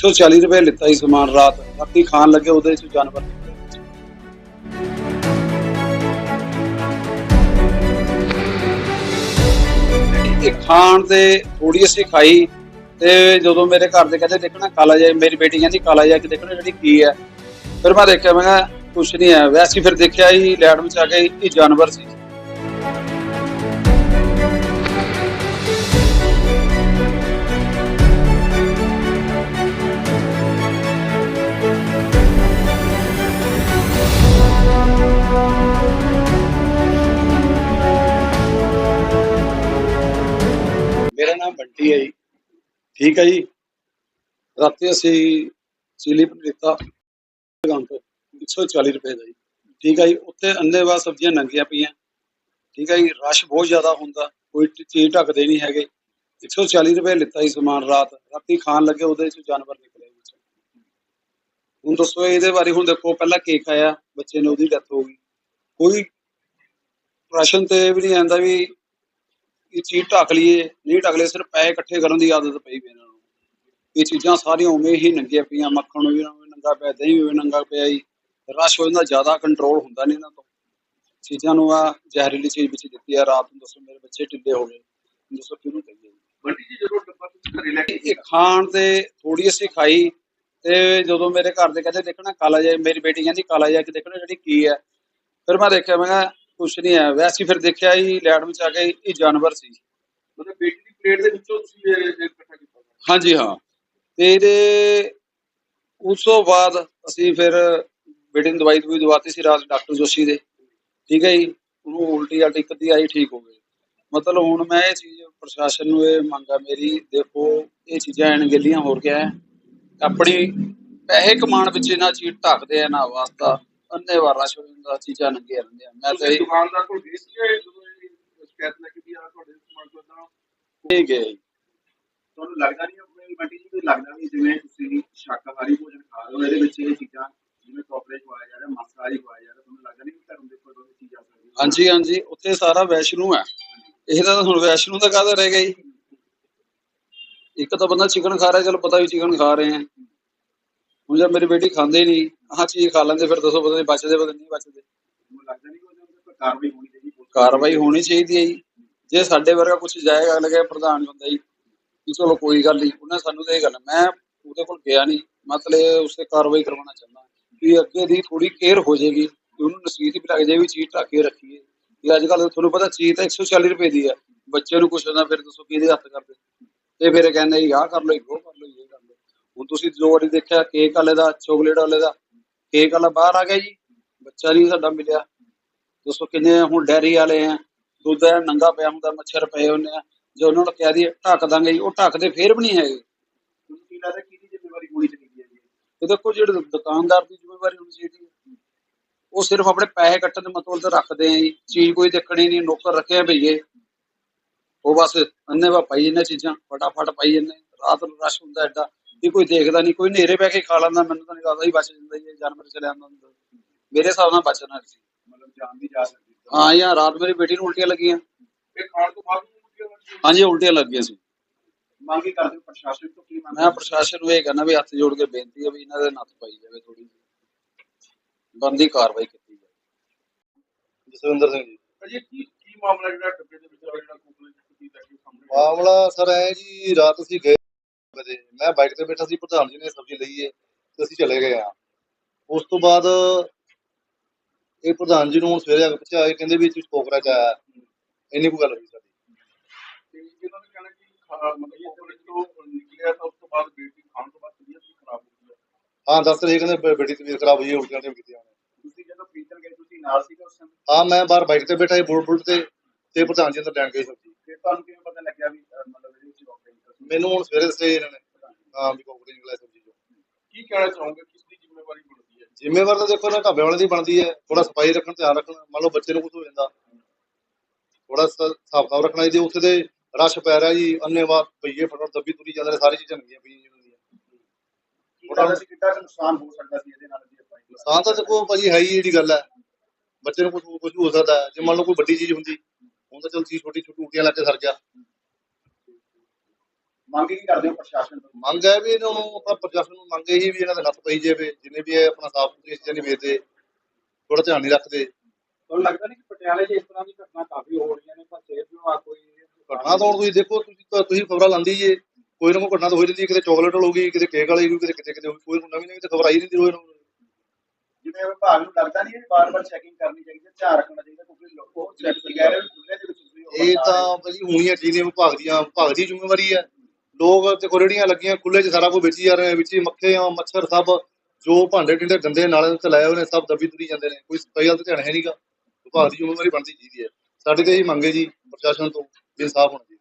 140 ਰੁਪਏ ਲਿੱਤਾ ਸੀ ਸਮਾਨ ਰਾਤ। ਰਾਤੀ ਖਾਣ ਲੱਗੇ, ਉਹਦੇ ਚ ਜਾਨਵਰ ਇਹ ਖਾਣ ਤੇ ਥੋੜੀ ਅਸੀਂ ਖਾਈ ਤੇ ਜਦੋਂ ਮੇਰੇ ਘਰ ਦੇ ਕਹਿੰਦੇ ਦੇਖਣਾ ਕਾਲਾ ਜਿਹਾ, ਮੇਰੀ ਬੇਟੀ ਕਹਿੰਦੀ, ਕਾਲਾ ਜਿਹਾ ਕਿ ਦੇਖਣਾ ਜਿਹੜੀ ਕੀ ਹੈ। ਫਿਰ ਮੈਂ ਦੇਖਿਆ, ਮੈਂ ਕਿਹਾ, ਕੁਛ ਨਹੀਂ ਹੈ। ਵੈਸੇ ਫਿਰ ਦੇਖਿਆ ਹੀ ਲੈਟ ਵਿੱਚ ਆ ਕੇ, ਇਹ ਜਾਨਵਰ ਸੀ। ਨਾਮ ਬੰਟੀ ਹੈ ਜੀ। ਠੀਕ ਹੈ ਜੀ। ਰਾਤੀ ਅਸੀਂ ਚਿਲੀ ਪਨੀਰ ਲਿੱਤਾ ਦੁਕਾਨ ਤੋਂ 140 ਰੁਪਏ ਦਾ ਜੀ। ਠੀਕ ਹੈ ਜੀ। ਉੱਥੇ ਅੰਨੇਵਾਹ ਸਬਜ਼ੀਆਂ ਨੰਗੀਆਂ ਪਈਆਂ। ਠੀਕ ਹੈ ਜੀ। ਰਸ਼ ਬਹੁਤ ਜ਼ਿਆਦਾ ਹੁੰਦਾ। ਕੋਈ ਚੀਜ਼ ਢੱਕਦੇ ਨਹੀਂ ਹੈਗੇ। 140 ਰੁਪਏ ਲਿੱਤਾ ਸੀ ਸਮਾਨ ਰਾਤ। ਰਾਤੀ ਖਾਣ ਲੱਗੇ ਉਹਦੇ ਚ ਜਾਨਵਰ ਨਿਕਲੇ ਵਿੱਚ ਹੁਣ ਦੱਸੋ ਇਹਦੇ ਬਾਰੇ ਹੁਣ ਦੇਖੋ, ਪਹਿਲਾਂ ਕੇਕ ਆਇਆ। ਬੱਚੇ ਨੇ ਉਹਦੀ ਡੈਥ ਹੋ ਗਈ। ਕੋਈ ਰਾਸ਼ਨ ਤੇ ਵੀ ਨਹੀਂ ਆਂਦਾ ਵੀ ਇਹ ਚੀਜ਼ ਢੱਕ ਲਈਏ ਨਹੀਂ ਢੱਕ ਲਈਏ ਸਿਰਫ ਪੈਸੇ ਇਕੱਠੇ ਕਰਨ ਦੀ ਆਦਤ ਪਈ ਵੀ ਇਹਨਾਂ ਨੂੰ। ਇਹ ਚੀਜ਼ਾਂ ਸਾਰੀਆਂ ਉਵੇਂ ਹੀ ਨੰਗੀਆਂ ਪਈਆਂ ਮੱਖਣ ਵੀ ਨੰਗਾ ਪਿਆ ਦਹੀਂ ਵੀ ਨੰਗਾ ਪਿਆ ਜੀ। ਰਸ਼ ਹੋ ਜਾਂਦਾ ਜ਼ਿਆਦਾ ਕੰਟਰੋਲ ਹੁੰਦਾ ਨਹੀਂ ਇਹਨਾਂ ਤੋਂ। ਚੀਜ਼ਾਂ ਨੂੰ ਆ ਜ਼ਹਿਰੀਲੀ ਚੀਜ਼ ਵਿੱਚ ਦਿੱਤੀ ਆ ਰਾਤ ਨੂੰ ਦੱਸੋ ਮੇਰੇ ਬੱਚੇ ਢਿੱਲੇ ਹੋ ਗਏ। ਦੱਸੋ ਕਿਹਨੂੰ ਕਹੀਏ। ਬੰਟੀ ਜੀ ਜਦੋਂ ਡੱਬਾ ਤੁਸੀਂ ਘਰੇ ਲੈ ਕੇ ਇਹ ਖਾਣ ਤੇ ਥੋੜੀ ਅਸੀਂ ਖਾਈ ਤੇ ਜਦੋਂ ਮੇਰੇ ਘਰ ਦੇ ਕਹਿੰਦੇ ਦੇਖਣਾ ਕਾਲਾ ਜਿਹਾ ਮੇਰੀ ਬੇਟੀ ਕਹਿੰਦੀ ਕਾਲਾ ਜਿਹਾ ਕਿ ਦੇਖਣਾ ਜਿਹੜੀ ਕੀ ਹੈ। ਫਿਰ ਮੈਂ ਦੇਖਿਆ ਮੈਂ ਕਿਹਾ ਕੁਛ ਨਹੀਂ ਹੈ। ਵੈਸੇ ਹੀ ਫਿਰ ਦੇਖਿਆ ਹੀ ਲੈਟ ਵਿੱਚ ਆ ਕੇ ਇਹ ਜਾਨਵਰ ਸੀ। ਮਤਲਬ ਬੇਟੀ ਦੀ ਪਲੇਟ ਦੇ ਵਿੱਚੋਂ ਤੁਸੀਂ ਇਹ ਇਹ ਇਕੱਠਾ ਕੀਤਾ ਹਾਂਜੀ ਹਾਂ। ਤੇ ਇਹਦੇ ਉਸ ਤੋਂ ਬਾਅਦ ਅਸੀਂ ਫਿਰ ਬੇਟੀ ਨੂੰ ਦਵਾਈ ਦਵਾਈ ਦਵਾਤੀ ਸੀ ਰਾਤ ਡਾਕਟਰ ਜੋਸ਼ੀ ਦੇ। ਠੀਕ ਹੈ ਜੀ? ਉਹਨੂੰ ਉਲਟੀ ਆਲਟੀ ਕਦੀ ਆਈ ਠੀਕ ਹੋ ਗਈ। ਮਤਲਬ ਹੁਣ ਮੈਂ ਇਹ ਚੀਜ਼ ਪ੍ਰਸ਼ਾਸਨ ਨੂੰ ਇਹ ਮੰਗਾ ਮੇਰੀ ਦੇਖੋ ਇਹ ਚੀਜ਼ਾਂ ਅਣਗਹਿਲੀਆਂ ਹੋ। ਗਿਆ ਆਪਣੀ ਪੈਸੇ ਕਮਾਉਣ ਵਿੱਚ ਇਹਨਾਂ ਚੀਜ਼ ਢੱਕਦੇ ਆ ਨਾ ਵਾਸਤਾ। ਅੰਨੇ ਵਾਰ ਹੋ ਜਾਂਦਾ ਚੀਜ਼ਾਂ ਨੰਗੇ ਰਹਿੰਦੇ ਆ ਮੈਂ ਤਾਂ ਇਹ ਦੁਕਾਨਦਾਰ ਕੋਲ ਗਏ ਸੀ ਜਦੋਂ ਇਹ ਸ਼ਿਕਾਇਤ ਲੈ ਕੇ ਵੀ ਆ ਤੁਹਾਡੇ ਸਮਾਨ ਤੋਂ ਇਹ ਗਿਆ ਜੀ ਤੁਹਾਨੂੰ ਲੱਗਦਾ ਨਹੀਂ ਆਪਣੇ ਜੀ ਨੂੰ ਲੱਗਦਾ ਨਹੀਂ ਜਿਵੇਂ ਤੁਸੀਂ ਸ਼ਾਕਾਹਾਰੀ ਭੋਜਨ ਖਾ ਰਹੇ ਹੋ ਇਹਦੇ ਵਿੱਚ ਇਹ ਚੀਜ਼ਾਂ ਜਿਵੇਂ ਕਾਪਰੇਟ ਖਵਾਇਆ ਜਾ ਰਿਹਾ ਮਾਸਾਹਾਰੀ ਖਵਾਇਆ ਜਾ ਰਿਹਾ ਤੁਹਾਨੂੰ ਲੱਗਦਾ ਨਹੀਂ ਕਿ ਧਰਮ ਦੇ ਉੱਪਰ ਉਹ ਚੀਜ਼ ਆ ਸਕਦੀ ਹੈ ਹਾਂਜੀ ਹਾਂਜੀ ਉੱਥੇ ਸਾਰਾ ਵੈਸ਼ਨੂ ਹੈ। ਇਹ ਤਾਂ ਹੁਣ ਵੈਸ਼ਨੂ ਦਾ ਕਾਹਦਾ ਰਹਿ ਗਿਆ ਜੀ ਇੱਕ ਤਾਂ ਬੰਦਾ ਚਿਕਨ ਖਾ ਰਿਹਾ ਚਲੋ ਪਤਾ ਵੀ ਚਿਕਨ ਖਾ ਰਹੇ ਆ। ਹੁਣ ਜੇ ਮੇਰੀ ਬੇਟੀ ਖਾਂਦੇ ਨਹੀਂ ਆਹ ਚੀਜ਼ ਖਾ ਲੈਂਦੇ ਫਿਰ ਦੱਸੋ ਪਤਾ ਨਹੀਂ ਬਚਦੇ ਪਤਾ ਨਹੀਂ ਬਚਦੇ। ਲੱਗਦਾ ਨਹੀਂ ਕੋਈ ਕਾਰਵਾਈ ਹੋਣੀ ਚਾਹੀਦੀ ਕਾਰਵਾਈ ਹੋਣੀ ਚਾਹੀਦੀ ਹੈ ਜੀ। ਜੇ ਸਾਡੇ ਵਰਗਾ ਕੁਝ ਜਾਏਗਾ ਲੱਗੇ ਪ੍ਰਧਾਨ ਹੁੰਦਾ ਜੀ ਕਿ ਚਲੋ ਕੋਈ ਗੱਲ ਨਹੀਂ ਉਹਨੇ ਸਾਨੂੰ ਤਾਂ ਇਹ ਗੱਲ ਮੈਂ ਉਹਦੇ ਕੋਲ ਗਿਆ ਨਹੀਂ। ਮਤਲਬ ਉਸ ਕਾਰਵਾਈ ਕਰਵਾਉਣਾ ਚਾਹੁੰਦਾ। ਕਿ ਅੱਗੇ ਦੀ ਥੋੜੀ ਕੇਅਰ ਹੋ ਜਾਏਗੀ ਉਹਨੂੰ ਨਸੀਹਤ ਵੀ ਲੱਗ ਜਾਏ ਵੀ ਚੀਜ਼ ਢੱਕ ਕੇ ਰੱਖੀਏ। ਕਿ ਅੱਜ ਕੱਲ ਤੁਹਾਨੂੰ ਪਤਾ ਚੀਜ਼ ਤਾਂ 140 ਰੁਪਏ ਦੀ ਹੈ। ਬੱਚੇ ਨੂੰ ਕੁਛ ਹੁੰਦਾ ਫਿਰ ਦੱਸੋ ਕਿਹਦੇ ਹੱਥ ਕਰਦੇ। ਤੇ ਫਿਰ ਇਹ ਕਹਿੰਦੇ ਆਹ ਕਰ ਲਓ ਜੀ, ਉਹ ਕਰ ਲਓ ਜੀ, ਇਹ ਕਰ ਲਓ। ਹੁਣ ਤੁਸੀਂ ਜੋ ਵਾਰੀ ਦੇਖਿਆ ਕੇਕ ਵਾਲੇ ਦਾ ਚਾਕਲੇਟ ਵਾਲੇ ਦਾ। ਕੇਕ ਵਾਲਾ ਬਾਹਰ ਆ ਗਿਆ ਜੀ। ਬੱਚਾ ਨਹੀਂ ਸਾਡਾ ਮਿਲਿਆ। ਦੱਸੋ ਕਿੰਨੇ ਹੁਣ ਡੈਰੀ ਵਾਲੇ ਆ। ਦੁੱਧ ਐ ਨੰਗਾ ਪਿਆ ਹੁੰਦਾ ਮੱਛਰ ਪਏ ਹੁੰਦੇ ਆ। ਜੇ ਉਹਨਾਂ ਨੂੰ ਕਹਿ ਦਈਏ ਢੱਕ ਦਾਂਗੇ ਜੀ ਉਹ ਢੱਕਦੇ ਫੇਰ ਵੀ ਨਹੀਂ ਹੈਗੇ। ਕੀ ਲੱਗਦਾ ਕਿਹਦੀ ਜ਼ਿੰਮੇਵਾਰੀ ਹੋਣੀ ਚਾਹੀਦੀ ਹੈ ਜੀ? ਤੇ ਦੇਖੋ ਜਿਹੜੇ ਦੁਕਾਨਦਾਰ ਦੀ ਜ਼ਿੰਮੇਵਾਰੀ ਹੋਣੀ ਚਾਹੀਦੀ ਹੈ। ਉਹ ਸਿਰਫ ਆਪਣੇ ਪੈਸੇ ਕੱਟਣ ਦੇ ਮਤਲਬ ਤੇ ਰੱਖਦੇ ਆ ਜੀ। ਚੀਜ਼ ਕੋਈ ਦੇਖਣੀ ਨਹੀਂ ਨੌਕਰ ਰੱਖਿਆ ਭਈਏ। ਉਹ ਬਸ ਅੰਨੇ ਵਾ ਪਾਈ ਇਹਨਾਂ ਚੀਜ਼ਾਂ ਫਟਾਫਟ ਪਾਈ ਜਾਂਦੇ ਰਾਤ ਨੂੰ ਰਸ਼ ਹੁੰਦਾ ਐਡਾ। ਵੀ ਕੋਈ ਦੇਖਦਾ ਨਹੀਂ ਕੋਈ ਨੇਰੇ ਬਹਿ ਕੇ ਖਾ ਲੈਂਦਾ ਮੈਨੂੰ ਤਾਂ ਨਹੀਂ ਲੱਗਦਾ ਹੀ ਬਚ ਜਾਂਦਾ ਜੀ ਇਹ ਜਾਨਵਰ ਚਲੇ ਆਉਂਦਾ ਹੁੰਦਾ। ਮੇਰੇ ਹਿਸਾਬ ਨਾਲ ਬਚਣਾ ਸੀ। ਮਤਲਬ ਜਾਨ ਦੀ ਜਾ ਸਕਦੀ ਹੈ ਹਾਂ ਯਾਰ ਰਾਤ ਮੇਰੀ ਬੇਟੀ ਨੂੰ ਉਲਟੀਆਂ ਲੱਗੀਆਂ। ਇਹ ਖਾਣ ਤੋਂ ਬਾਅਦ। ਹਾਂਜੀ ਉਲਟੀਆਂ ਲੱਗ ਗਈਆਂ ਸੀ। ਮੰਗ ਹੀ ਕਰਦੇ ਹੋ ਪ੍ਰਸ਼ਾਸਨ ਤੋਂ ਕੀ ਮੰਗ ਮੈਂ ਪ੍ਰਸ਼ਾਸਨ ਨੂੰ ਇਹ ਕਹਿੰਦਾ ਵੀ ਹੱਥ ਜੋੜ ਕੇ ਬੇਨਤੀ ਹੈ ਵੀ ਇਹਨਾਂ ਦੇ ਨੱਥ ਪਾਈ ਜਾਵੇ ਥੋੜੀ ਜਿਹੀ। ਬੰਦੀ ਕਾਰਵਾਈ ਕੀਤੀ ਜਾਵੇ। ਜਸਵਿੰਦਰ ਸਿੰਘ ਜੀ। ਅਜੇ ਕੀ ਕੀ ਮਾਮਲਾ ਜਿਹੜਾ ਡੱਬੇ ਦੇ ਵਿੱਚ ਜਿਹੜਾ ਕੋਕਲੇ ਦਾ ਕੇ ਸਾਹਮਣੇ? ਮਾਮਲਾ ਸਰ ਐ ਜੀ ਰਾਤ ਅਸੀਂ ਗਏ ਵਜੇ। ਮੈਂ ਬਾਈਕ ਤੇ ਬੈਠਾ ਸੀ ਪ੍ਰਧਾਨ ਜੀ ਨੇ ਸਬਜ਼ੀ ਲਈ ਏ ਤੇ ਅਸੀਂ ਚਲੇ ਗਏ ਆ ਉਸ ਤੋਂ ਬਾਅਦ ਇਹ ਪ੍ਰਧਾਨ ਜੀ ਨੂੰ ਹੁਣ ਸਵੇਰੇ ਆ ਕੇ ਪੁੱਛਿਆ ਇਹ ਕਹਿੰਦੇ ਵੀ ਤੁਸੀਂ ਕੋਕਰਾ ਚ ਆਇਆ ਇੰਨੀ ਕੁ ਗੱਲ ਹੋਈ ਸਾਡੀ। ਤੇ ਇਹਨਾਂ ਨੇ ਕਹਿਣਾ ਕਿ ਖਾ- ਮਤਲਬ ਕੋਕਲੇ ਤੋਂ ਨਿਕਲਿਆ ਤਾਂ ਉਸ ਤੋਂ ਬਾਅਦ ਬੇਟੀ ਖਾਣ ਤੋਂ ਬਾਅਦ ਤਬੀਅਤ ਵੀ ਖਰਾਬ ਹੋ ਗਈ ਹੈ। ਹਾਂ ਦੱਸ ਰਹੇ ਕਹਿੰਦੇ ਬ- ਬੇਟੀ ਤਬੀਅਤ ਖਰਾਬ ਹੋਈ ਹੈ ਉਲਟੀਆਂ ਟੀਮ ਕੀਤੀਆਂ ਉਹਨੇ ਤੁਸੀਂ ਜਦੋਂ ਖਰੀਦਣ ਗਏ ਤੁਸੀਂ ਨਾਲ ਸੀਗਾ ਉਸ ਸਮੇਂ? ਹਾਂ ਮੈਂ ਬਾਹਰ ਬਾਈਕ ਤੇ ਬੈਠਾ ਸੀ ਬੁਲਟ ਬੁਲਟ ਤੇ ਤੇ ਪ੍ਰਧਾਨ ਜੀ ਅੰਦਰ ਲੈਣ ਗਏ ਸਬਜ਼ੀ। ਤੇ ਤੁਹਾਨੂੰ ਕਿਵੇਂ ਪਤਾ ਲੱਗਿਆ ਵੀ ਅਹ, ਮਤਲਬ ਇਹਦੇ ਵਿੱਚ ਡਾਕਟਰ ਨੇ ਮੈਨੂੰ ਹੁਣ ਸਵੇਰੇ ਜੀ ਇਹਨਾਂ ਨੇ ਹਾਂ ਵੀ ਕੋਕਰੀ ਨਿਕਲਿਆ ਸਬਜ਼ੀ ਚੋਂ। ਕੀ ਕਹਿਣਾ ਚਾਹੋਗੇ? ਕਿਸ ਦੀ ਜ਼ਿੰਮੇਵਾਰੀ ਬਣਦੀ ਹੈ? ਜ਼ਿੰਮੇਵਾਰ ਤਾਂ ਦੇਖੋ ਨਾ ਢਾਬੇ ਵਾਲੇ ਦੀ ਬਣਦੀ ਹੈ। ਥੋੜਾ ਸਫ਼ਾਈ ਰੱਖਣ ਧਿਆਨ ਰੱਖਣਾ ਮੰਨ ਲਓ ਬੱਚੇ ਨੂੰ ਕੁਝ ਹੋ ਜਾਂਦਾ। ਥੋੜਾ ਹਿਸਾਬ ਕਿਤਾਬ ਰੱਖਣਾ ਜੀ ਉੱਥੇ ਦੇ ਰਸ਼ ਪੈ ਰਿਹਾ ਜੀ ਅੰਨੇਵਾਹ ਪਈਏ ਫਟਾਫਟ ਦੱਬੀ ਤੁਰੀ ਜਾਂਦੇ ਨੇ ਸਾਰੀ ਚੀਜ਼ਾਂ ਨੰਗੀਆਂ ਪਈਆਂ ਜੀ ਸੀ ਕਿੰਨਾ ਨੁਕਸਾਨ ਹੋ ਸਕਦਾ ਸੀ ਇਹਦੇ ਨਾਲ ਜੀ ਨੁਕਸਾਨ ਤਾਂ ਦੇਖੋ ਭਾਜੀ ਹੈ ਹੀ ਜਿਹੜੀ ਗੱਲ ਹੈ। ਬੱਚੇ ਨੂੰ ਕੁਝ ਕੁਝ ਹੋ ਸਕਦਾ ਜੇ ਮੰਨ ਲਓ ਕੋਈ ਵੱਡੀ ਚੀਜ਼ ਹੁੰਦੀ ਹੁਣ ਤਾਂ ਚਲ ਚੀਜ਼ ਛੋਟੀ ਛੋਟੀ ਉਲਟੀਆਂ ਲੱਗ ਕੇ ਸਰ ਗਿਆ। ਮੰਗ ਕੀ ਕਰਦੇ ਹੋ ਪ੍ਰਸ਼ਾਸਨ ਤੋਂ? ਮੰਗ ਹੈ ਵੀ ਇਹਨਾਂ ਨੂੰ ਆਪਣਾ ਪ੍ਰਸ਼ਾਸਨ ਨੂੰ ਮੰਗ ਇਹੀ ਵੀ ਇਹਨਾਂ ਦੇ ਨੱਥ ਪਈ ਜਾਵੇ ਜਿੰਨੇ ਵੀ ਇਹ ਆਪਣਾ ਸਾਫ਼ ਸੁਥਰੀਆਂ ਚੀਜ਼ਾਂ ਨਹੀਂ ਵੇਚਦੇ ਥੋੜਾ ਧਿਆਨ ਨਹੀਂ ਰੱਖਦੇ। ਤੁਹਾਨੂੰ ਲੱਗਦਾ ਨਹੀਂ ਕਿ ਪਟਿਆਲੇ 'ਚ ਇਸ ਤਰ੍ਹਾਂ ਦੀ ਘਟਨਾ ਕਾਫੀ ਹੋ ਰਹੀਆਂ ਨੇ ਪਰ ਸਿਹਤ ਵਿਭਾਗ ਕੋਈ ਘਟਨਾ ਤਾਂ ਹੁਣ ਤੁਸੀਂ ਦੇਖੋ ਤੁਸੀਂ ਤੁਸੀਂ ਖਬਰਾਂ ਲਾਂਦੀ ਜੇ ਕੋਈ ਨਾ ਕੋਈ ਘਟਨਾ ਤਾਂ ਹੋ ਜਾਂਦੀ ਹੈ ਕਿਤੇ ਚਾਕਲੇਟ ਹੋ ਗਈ ਕਿਤੇ ਕੇਕ ਵਾਲੀ ਕਿਤੇ ਕਿਤੇ ਕਿਤੇ ਕੋਈ ਨਵੀਂ ਨਵੀਂ ਤਾਂ ਖਬਰ ਆਈ ਨਹੀਂ ਰੋਜ਼ ਨੂੰ ਜਿਵੇਂ ਵਿਭਾਗ ਨੂੰ ਲੱਗਦਾ ਨਹੀਂ ਬਾਰ-ਬਾਰ ਚੈਕਿੰਗ ਕਰਨੀ ਚਾਹੀਦੀ ਹੈ ਧਿਆਨ ਰੱਖਣਾ ਚਾਹੀਦਾ ਕਿਉਂਕਿ ਲੋਕੋ ਚੈੱਕ ਕਹਿ ਰਹੇ ਖੁੱਲੇ ਦੇ ਵਿੱਚ ਇਹ ਤਾਂ ਭਾਜੀ ਹੋਣੀਆਂ ਚੀਜ਼ਾਂ ਵਿਭਾਗ ਦੀਆਂ ਵਿਭਾਗ ਦੀ ਜ਼ਿੰਮੇਵਾਰੀ ਹੈ। ਲੋਕ ਤੇ ਰੇਹੜੀਆਂ ਲੱਗੀਆਂ ਖੁੱਲੇ 'ਚ ਸਾਰਾ ਕੁਝ ਵੇਚੀ ਜਾ ਰਹੇ ਆ ਵਿੱਚ ਹੀ ਮੱਖੇ ਆ, ਮੱਛਰ ਸਭ, ਜੋ ਭਾਂਡੇ ਟਿੰਡੇ ਗੰਦੇ ਨਾਲੇ ਤੇ ਲਾਏ ਹੋਏ ਨੇ, ਸਭ ਦੱਬੀ ਤੁਰੀ ਜਾਂਦੇ ਨੇ, ਕੋਈ ਸਫ਼ਾਈ ਵੱਲ ਤਾਂ ਧਿਆਨ ਹੈ ਨਹੀਂਗਾ ਵਿਭਾਗ ਦੀ ਜ਼ਿੰਮੇਵਾਰੀ ਬਣਦੀ ਚਾਹੀਦੀ ਹੈ। ਸਾਡੀ ਤਾਂ ਇਹ ਮੰਗੇ ਜੀ, ਪ੍ਰਸ਼ਾਸਨ ਤੋਂ ਇਨਸਾਫ ਹੋਣਾ ਚਾਹੀਦਾ।